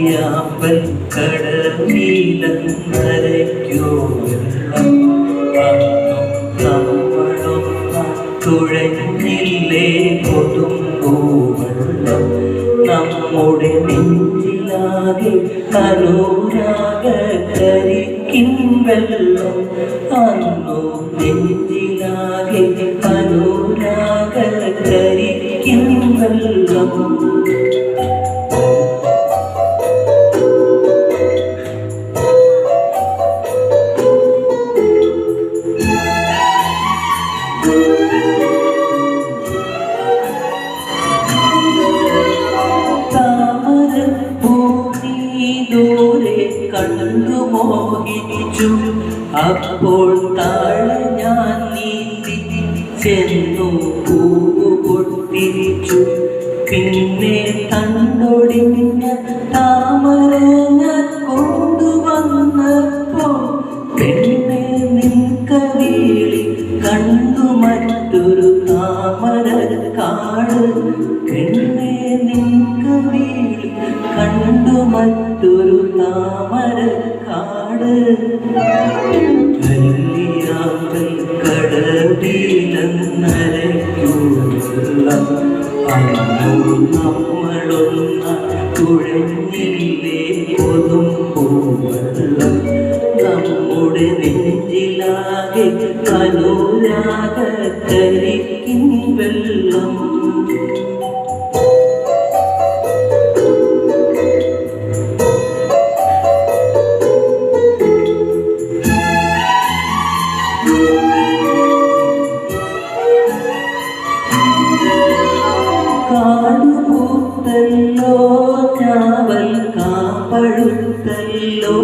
വെള്ളം വന്നു നമ്മളൊന്ന തുഴഞ്ഞില്ലേ കൊതുമ്പൂ വെള്ളം നമ്മുടെ നെഞ്ചിലാകെ അനുരാഗ കരിക്കും വെള്ളം അന്നു നെഞ്ചിലാകെ അനുരാഗ കരിക്കും വെള്ളം താമരപ്പൂനീതോരെ കണ്ടു മോഹിച്ചു. അപ്പോൾ താഴെ ഞാൻ നീന്തി ചെന്നു പൂവ് പൊട്ടിച്ചു. പിന്നെ തണ്ടൊടിഞ്ഞ താമര കൊണ്ടുവന്നപ്പോ പെണ്ണെ നിൽക്കവേളി കണ്ടു മറ്റൊരു താമര കാട് പെണ്ണെ വീട് കണ്ടു മറ്റൊരു താമര കാട്. കല്ലിയാമ്പൽ നമ്മളൊന്ന തുഴഞ്ഞില്ലേ നമ്മുടെ നെഞ്ചിലാകെ അനുരാഗ കരിക്കിൻ വെള്ളം. കാടുപൂത്തല്ലോ ചാവൽ കാപ്പഴുത്തല്ലോ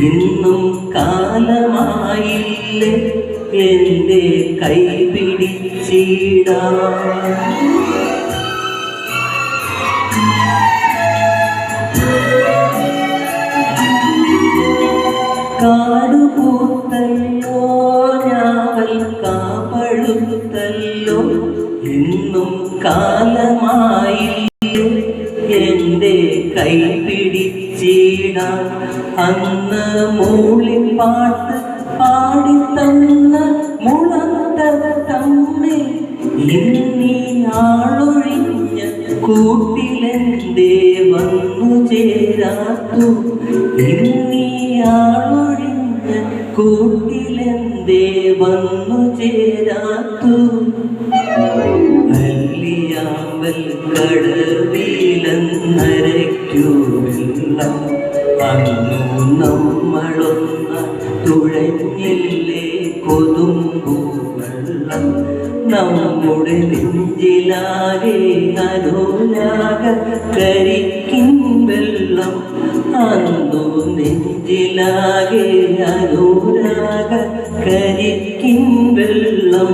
ഇന്നും കാലമായില്ലേ എന്റെ കൈ പിടിച്ചിടാ. കാടുപൂത്തല്ലോ ഞാവൽ എന്റെ കൈ പിടിച്ചിടാൻ അന്ന് മൂളിപ്പാട്ട് പാടിത്തന്ന മുളത്തമ്മേ ഇന്നീ ആളൊഴിഞ്ഞ കൂട്ടിലെന്തേ വന്നു ചേരാത്തു? ഇന്നീ ആളൊഴിഞ്ഞ കൂട്ടിലെന്തേ വന്നു ചേരാത്തു? അല്ലിയാമ്പൽ കടവിലെന്നരയ്ക്കൂ വെള്ളം അന്നു നമ്മളൊന്ന തുഴഞ്ഞില്ലേ കൊതുമ്പൂവെള്ളം നമ്മുടെ നെഞ്ചിലാകെ അനുരാഗ കരിക്കിൻ വെള്ളം. അന്നു നെഞ്ചിലാകെ അനുരാഗ കരിക്കിൻ വെള്ളം.